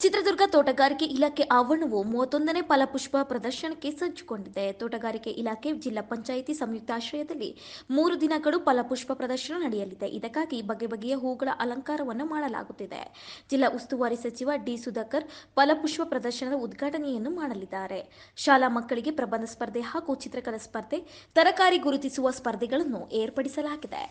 ಚಿತ್ರದುರ್ಗ ತೋಟಗಾರಿಕೆ ಇಲಾಖೆ ಆವರಣವು ಮೂವತ್ತೊಂದನೇ ಫಲಪುಷ್ಪ ಪ್ರದರ್ಶನಕ್ಕೆ ಸಜ್ಜುಗೊಂಡಿದೆ. ತೋಟಗಾರಿಕೆ ಇಲಾಖೆ ಜಿಲ್ಲಾ ಪಂಚಾಯಿತಿ ಸಂಯುಕ್ತಾಶ್ರಯದಲ್ಲಿ ಮೂರು ದಿನಗಳು ಫಲಪುಷ್ಪ ಪ್ರದರ್ಶನ ನಡೆಯಲಿದೆ. ಇದಕ್ಕಾಗಿ ಬಗೆ ಬಗೆಯ ಹೂಗಳ ಅಲಂಕಾರವನ್ನು ಮಾಡಲಾಗುತ್ತಿದೆ. ಜಿಲ್ಲಾ ಉಸ್ತುವಾರಿ ಸಚಿವ ಡಿ ಸುಧಾಕರ್ ಫಲಪುಷ್ಪ ಪ್ರದರ್ಶನದ ಉದ್ಘಾಟನೆಯನ್ನು ಮಾಡಲಿದ್ದಾರೆ. ಶಾಲಾ ಮಕ್ಕಳಿಗೆ ಪ್ರಬಂಧ ಸ್ಪರ್ಧೆ ಹಾಗೂ ಚಿತ್ರಕಲಾ ಸ್ಪರ್ಧೆ, ತರಕಾರಿ ಗುರುತಿಸುವ ಸ್ಪರ್ಧೆಗಳನ್ನು ಏರ್ಪಡಿಸಲಾಗಿದೆ.